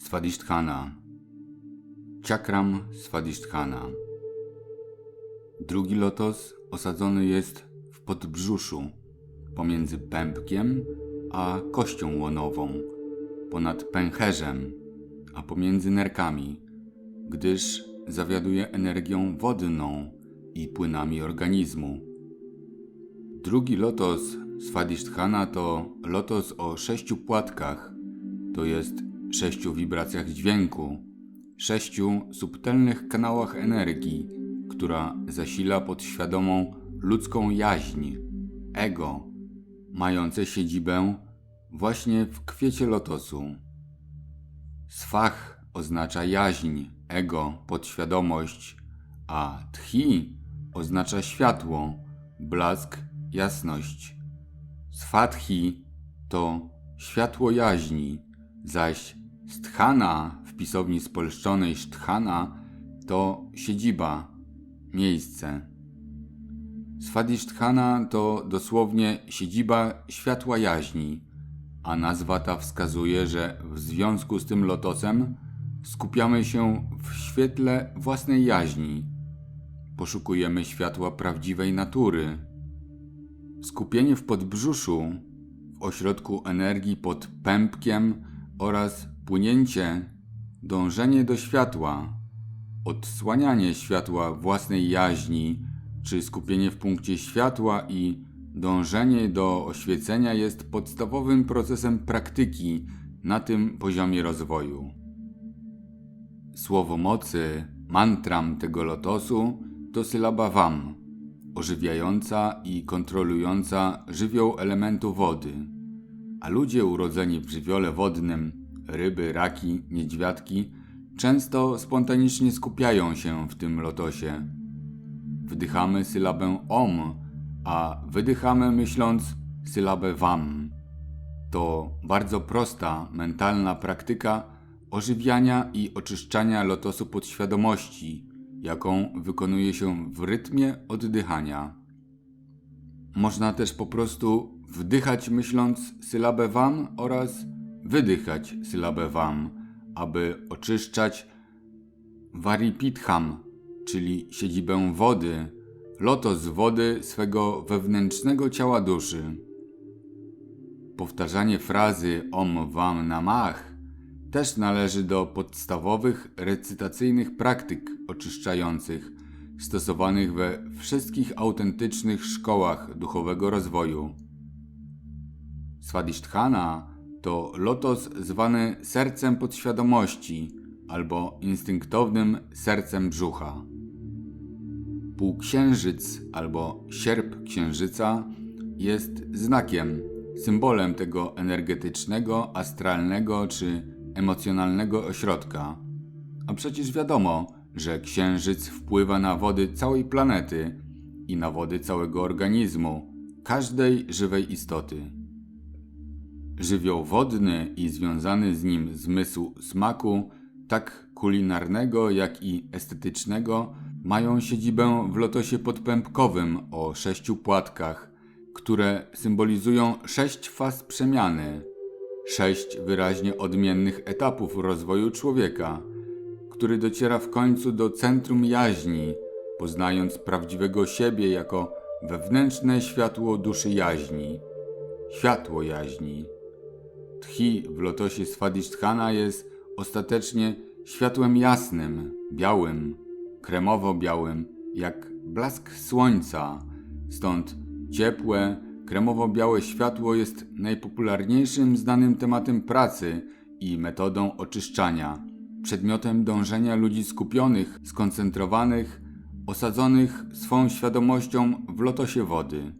Swadhiszthana Chakram Swadhiszthana Drugi lotos osadzony jest w podbrzuszu pomiędzy pępkiem a kością łonową, ponad pęcherzem, a pomiędzy nerkami, gdyż zawiaduje energią wodną i płynami organizmu. Drugi lotos Swadhiszthana to lotos o sześciu płatkach, to jest sześciu wibracjach dźwięku, sześciu subtelnych kanałach energii, która zasila podświadomą ludzką jaźń, ego, mające siedzibę właśnie w kwiecie lotosu. Swach oznacza jaźń, ego, podświadomość, a tchi oznacza światło, blask, jasność. Swathi to światło jaźni, zaś sthana w pisowni spolszczonej szthana to siedziba, miejsce. Swadhiszthana to dosłownie siedziba światła jaźni, a nazwa ta wskazuje, że w związku z tym lotosem skupiamy się w świetle własnej jaźni. Poszukujemy światła prawdziwej natury. Skupienie w podbrzuszu, w ośrodku energii pod pępkiem oraz płynięcie, dążenie do światła, odsłanianie światła własnej jaźni, czy skupienie w punkcie światła i dążenie do oświecenia jest podstawowym procesem praktyki na tym poziomie rozwoju. Słowo mocy, mantram tego lotosu to sylaba wam, ożywiająca i kontrolująca żywioł elementu wody. A ludzie urodzeni w żywiole wodnym, ryby, raki, niedźwiadki, często spontanicznie skupiają się w tym lotosie. Wdychamy sylabę om, a wydychamy myśląc sylabę wam. To bardzo prosta mentalna praktyka ożywiania i oczyszczania lotosu podświadomości, jaką wykonuje się w rytmie oddychania. Można też po prostu wdychać myśląc sylabę wam oraz wydychać sylabę wam, aby oczyszczać varipitham, czyli siedzibę wody, lotos wody swego wewnętrznego ciała duszy. Powtarzanie frazy Om Vam Namah też należy do podstawowych recytacyjnych praktyk oczyszczających, stosowanych we wszystkich autentycznych szkołach duchowego rozwoju. Swadhiszthana to lotos zwany sercem podświadomości albo instynktownym sercem brzucha. Półksiężyc albo sierp księżyca jest znakiem, symbolem tego energetycznego, astralnego czy emocjonalnego ośrodka. A przecież wiadomo, że księżyc wpływa na wody całej planety i na wody całego organizmu, każdej żywej istoty. Żywioł wodny i związany z nim zmysł smaku, tak kulinarnego, jak i estetycznego, mają siedzibę w lotosie podpępkowym o sześciu płatkach, które symbolizują sześć faz przemiany, sześć wyraźnie odmiennych etapów rozwoju człowieka, który dociera w końcu do centrum jaźni, poznając prawdziwego siebie jako wewnętrzne światło duszy jaźni, światło jaźni. Tchi w lotosie Swadhiszthana jest ostatecznie światłem jasnym, białym, kremowo-białym, jak blask słońca, stąd ciepłe, kremowo-białe światło jest najpopularniejszym znanym tematem pracy i metodą oczyszczania, przedmiotem dążenia ludzi skupionych, skoncentrowanych, osadzonych swą świadomością w lotosie wody.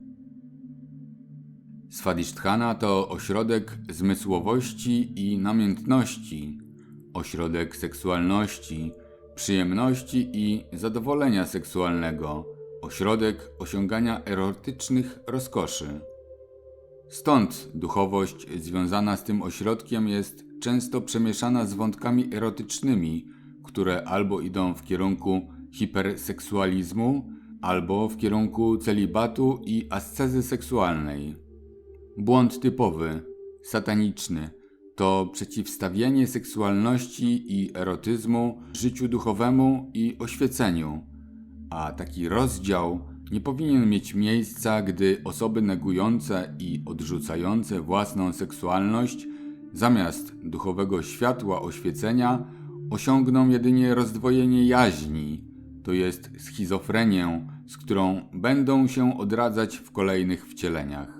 Swadhiszthana to ośrodek zmysłowości i namiętności, ośrodek seksualności, przyjemności i zadowolenia seksualnego, ośrodek osiągania erotycznych rozkoszy. Stąd duchowość związana z tym ośrodkiem jest często przemieszana z wątkami erotycznymi, które albo idą w kierunku hiperseksualizmu, albo w kierunku celibatu i ascezy seksualnej. Błąd typowy, sataniczny, to przeciwstawienie seksualności i erotyzmu życiu duchowemu i oświeceniu, a taki rozdział nie powinien mieć miejsca, gdy osoby negujące i odrzucające własną seksualność zamiast duchowego światła oświecenia osiągną jedynie rozdwojenie jaźni, to jest schizofrenię, z którą będą się odradzać w kolejnych wcieleniach.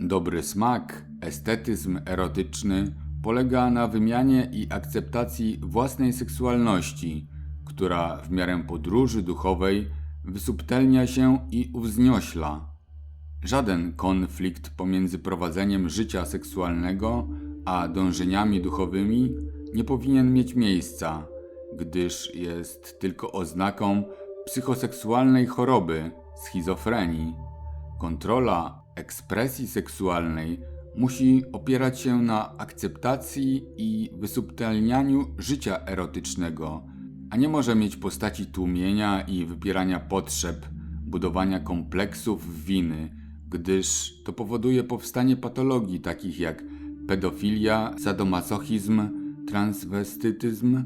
Dobry smak, estetyzm erotyczny polega na wymianie i akceptacji własnej seksualności, która w miarę podróży duchowej wysubtelnia się i uwzniośla. Żaden konflikt pomiędzy prowadzeniem życia seksualnego a dążeniami duchowymi nie powinien mieć miejsca, gdyż jest tylko oznaką psychoseksualnej choroby, schizofrenii. Kontrola ekspresji seksualnej musi opierać się na akceptacji i wysubtelnianiu życia erotycznego, a nie może mieć postaci tłumienia i wypierania potrzeb, budowania kompleksów winy, gdyż to powoduje powstanie patologii takich jak pedofilia, sadomasochizm, transwestytyzm,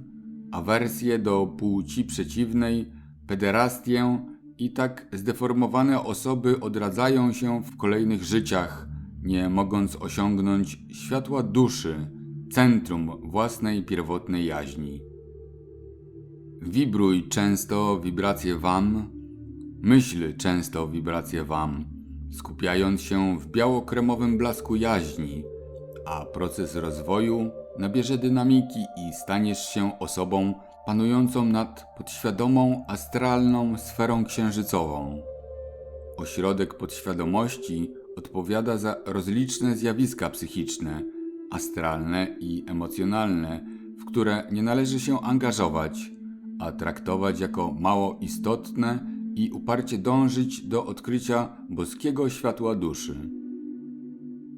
awersję do płci przeciwnej, pederastię i tak zdeformowane osoby odradzają się w kolejnych życiach, nie mogąc osiągnąć światła duszy, centrum własnej pierwotnej jaźni. Wibruj często wibracje Wam, myśl często wibracje Wam, skupiając się w biało-kremowym blasku jaźni, a proces rozwoju nabierze dynamiki i staniesz się osobą panującą nad podświadomą astralną sferą księżycową. Ośrodek podświadomości odpowiada za rozliczne zjawiska psychiczne, astralne i emocjonalne, w które nie należy się angażować, a traktować jako mało istotne i uparcie dążyć do odkrycia boskiego światła duszy.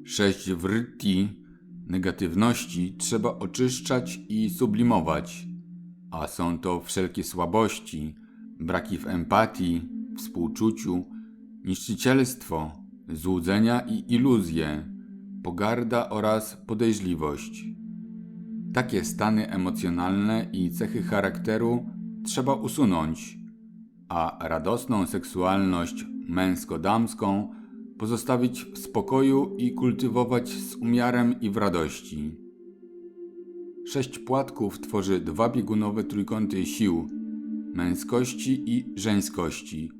Sześć wrytti negatywności trzeba oczyszczać i sublimować, a są to wszelkie słabości, braki w empatii, współczuciu, niszczycielstwo, złudzenia i iluzje, pogarda oraz podejrzliwość. Takie stany emocjonalne i cechy charakteru trzeba usunąć, a radosną seksualność męsko-damską pozostawić w spokoju i kultywować z umiarem i w radości. Sześć płatków tworzy dwa biegunowe trójkąty sił męskości i żeńskości,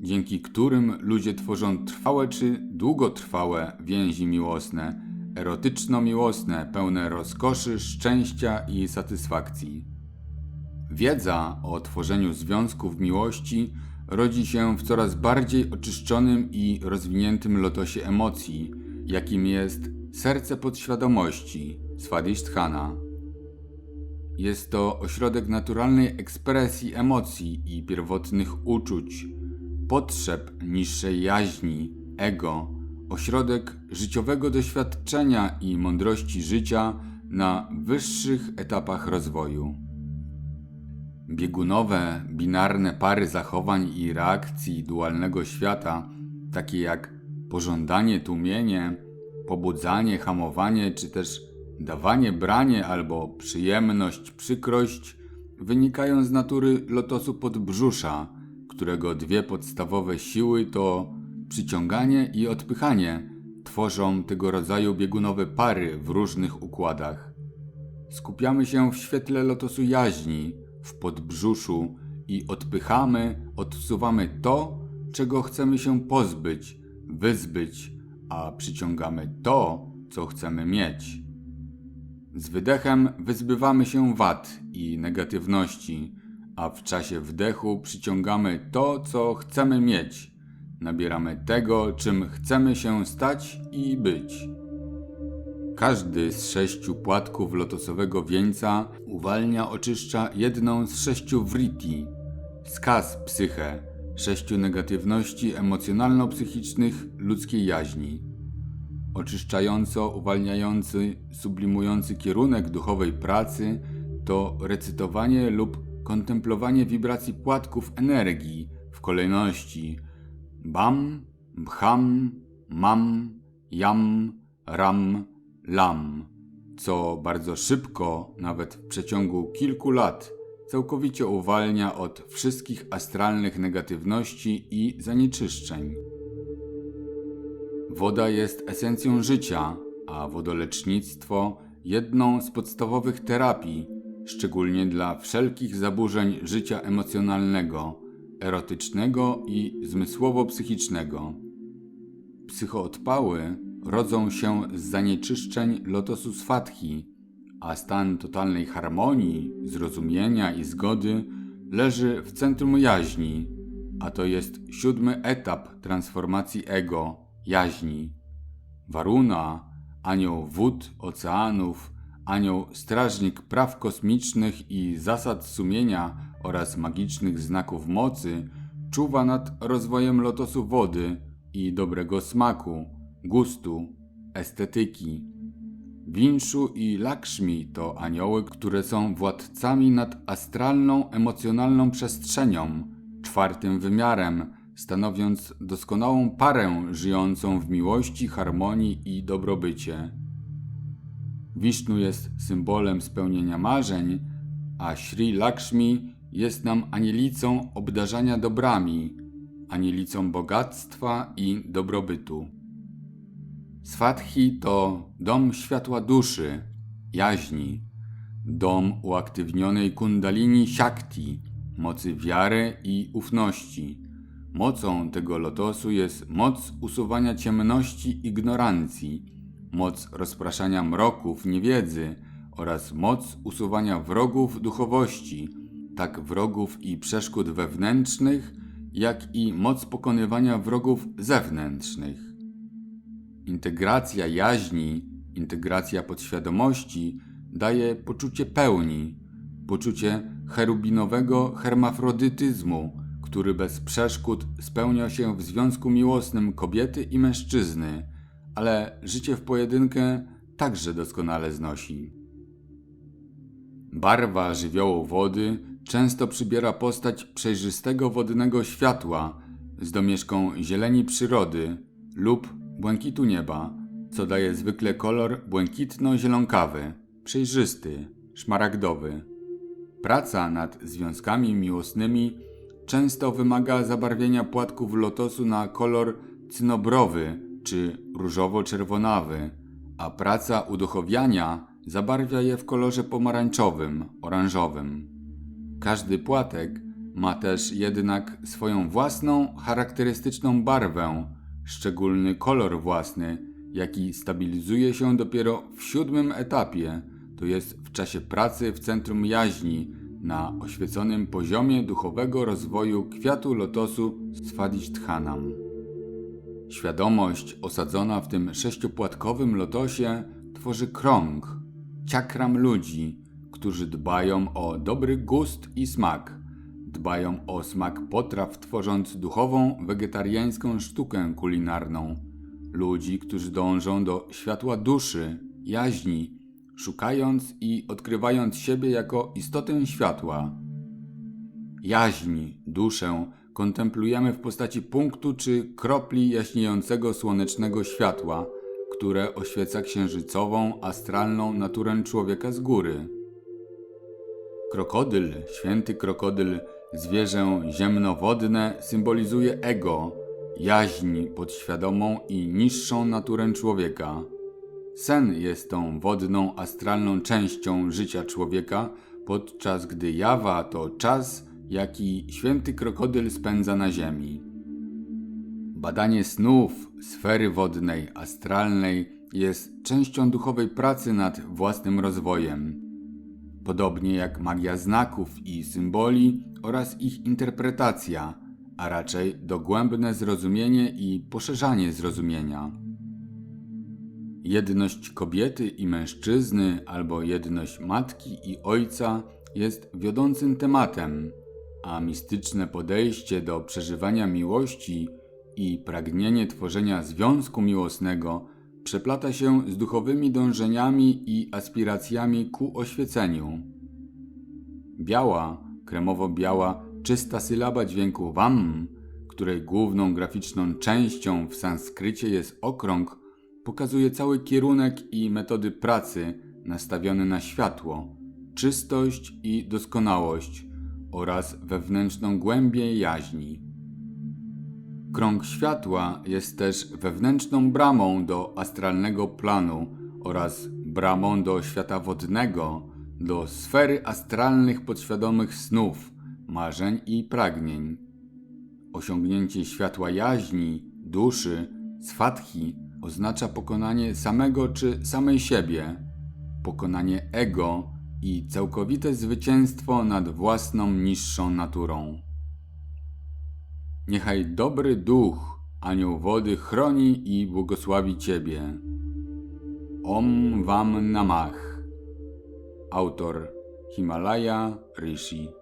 dzięki którym ludzie tworzą trwałe czy długotrwałe więzi miłosne, erotyczno-miłosne, pełne rozkoszy, szczęścia i satysfakcji. Wiedza o tworzeniu związków miłości rodzi się w coraz bardziej oczyszczonym i rozwiniętym lotosie emocji, jakim jest serce podświadomości, Swadhisthana. Jest to ośrodek naturalnej ekspresji emocji i pierwotnych uczuć, potrzeb niższej jaźni, ego, ośrodek życiowego doświadczenia i mądrości życia na wyższych etapach rozwoju. Biegunowe, binarne pary zachowań i reakcji dualnego świata, takie jak pożądanie, tłumienie, pobudzanie, hamowanie czy też dawanie, branie albo przyjemność, przykrość, wynikają z natury lotosu podbrzusza, którego dwie podstawowe siły to przyciąganie i odpychanie tworzą tego rodzaju biegunowe pary w różnych układach. Skupiamy się w świetle lotosu jaźni, w podbrzuszu i odpychamy, odsuwamy to, czego chcemy się pozbyć, wyzbyć, a przyciągamy to, co chcemy mieć. Z wydechem wyzbywamy się wad i negatywności, a w czasie wdechu przyciągamy to, co chcemy mieć. Nabieramy tego, czym chcemy się stać i być. Każdy z sześciu płatków lotosowego wieńca uwalnia, oczyszcza jedną z sześciu writi, skaz psyche, sześciu negatywności emocjonalno-psychicznych ludzkiej jaźni. Oczyszczająco uwalniający, sublimujący kierunek duchowej pracy to recytowanie lub kontemplowanie wibracji płatków energii w kolejności bam, bham, mam, jam, ram, lam, co bardzo szybko, nawet w przeciągu kilku lat, całkowicie uwalnia od wszystkich astralnych negatywności i zanieczyszczeń. Woda jest esencją życia, a wodolecznictwo jedną z podstawowych terapii, szczególnie dla wszelkich zaburzeń życia emocjonalnego, erotycznego i zmysłowo-psychicznego. Psychoodpały rodzą się z zanieczyszczeń lotosu sfathi, a stan totalnej harmonii, zrozumienia i zgody leży w centrum jaźni, a to jest siódmy etap transformacji ego, jaźni. Waruna, anioł wód, oceanów, anioł strażnik praw kosmicznych i zasad sumienia oraz magicznych znaków mocy, czuwa nad rozwojem lotosu wody i dobrego smaku, gustu, estetyki. Winszu i Lakshmi to anioły, które są władcami nad astralną, emocjonalną przestrzenią, czwartym wymiarem, stanowiąc doskonałą parę żyjącą w miłości, harmonii i dobrobycie. Wisznu jest symbolem spełnienia marzeń, a Sri Lakshmi jest nam anielicą obdarzania dobrami, anielicą bogactwa i dobrobytu. Swathi to dom światła duszy, jaźni, dom uaktywnionej kundalini Shakti, mocy wiary i ufności. Mocą tego lotosu jest moc usuwania ciemności ignorancji, moc rozpraszania mroków niewiedzy oraz moc usuwania wrogów duchowości, tak wrogów i przeszkód wewnętrznych, jak i moc pokonywania wrogów zewnętrznych. Integracja jaźni, integracja podświadomości daje poczucie pełni, poczucie cherubinowego hermafrodytyzmu, który bez przeszkód spełnia się w związku miłosnym kobiety i mężczyzny, ale życie w pojedynkę także doskonale znosi. Barwa żywiołu wody często przybiera postać przejrzystego wodnego światła z domieszką zieleni przyrody lub błękitu nieba, co daje zwykle kolor błękitno-zielonkawy, przejrzysty, szmaragdowy. Praca nad związkami miłosnymi często wymaga zabarwienia płatków lotosu na kolor cynobrowy czy różowo-czerwonawy, a praca uduchowiania zabarwia je w kolorze pomarańczowym, oranżowym. Każdy płatek ma też jednak swoją własną, charakterystyczną barwę, szczególny kolor własny, jaki stabilizuje się dopiero w siódmym etapie, to jest w czasie pracy w centrum jaźni, na oświeconym poziomie duchowego rozwoju kwiatu lotosu Svadhisthánam. Świadomość osadzona w tym sześciopłatkowym lotosie tworzy krąg, ciakram ludzi, którzy dbają o dobry gust i smak. Dbają o smak potraw, tworząc duchową, wegetariańską sztukę kulinarną. Ludzi, którzy dążą do światła duszy, jaźni, szukając i odkrywając siebie jako istotę światła. Jaźń, duszę kontemplujemy w postaci punktu czy kropli jaśniejącego słonecznego światła, które oświeca księżycową, astralną naturę człowieka z góry. Krokodyl, święty krokodyl, zwierzę ziemnowodne, symbolizuje ego, jaźń podświadomą i niższą naturę człowieka. Sen jest tą wodną, astralną częścią życia człowieka, podczas gdy jawa to czas, jaki święty krokodyl spędza na ziemi. Badanie snów, sfery wodnej, astralnej jest częścią duchowej pracy nad własnym rozwojem. Podobnie jak magia znaków i symboli oraz ich interpretacja, a raczej dogłębne zrozumienie i poszerzanie zrozumienia. Jedność kobiety i mężczyzny albo jedność matki i ojca jest wiodącym tematem, a mistyczne podejście do przeżywania miłości i pragnienie tworzenia związku miłosnego przeplata się z duchowymi dążeniami i aspiracjami ku oświeceniu. Biała, kremowo-biała, czysta sylaba dźwięku wam, której główną graficzną częścią w sanskrycie jest okrąg, pokazuje cały kierunek i metody pracy nastawione na światło, czystość i doskonałość oraz wewnętrzną głębię jaźni. Krąg światła jest też wewnętrzną bramą do astralnego planu oraz bramą do świata wodnego, do sfery astralnych podświadomych snów, marzeń i pragnień. Osiągnięcie światła jaźni, duszy, swatchi oznacza pokonanie samego czy samej siebie, pokonanie ego i całkowite zwycięstwo nad własną niższą naturą. Niechaj dobry duch, anioł wody chroni i błogosławi Ciebie. Om Wam Namah. Autor Himalaya Rishi.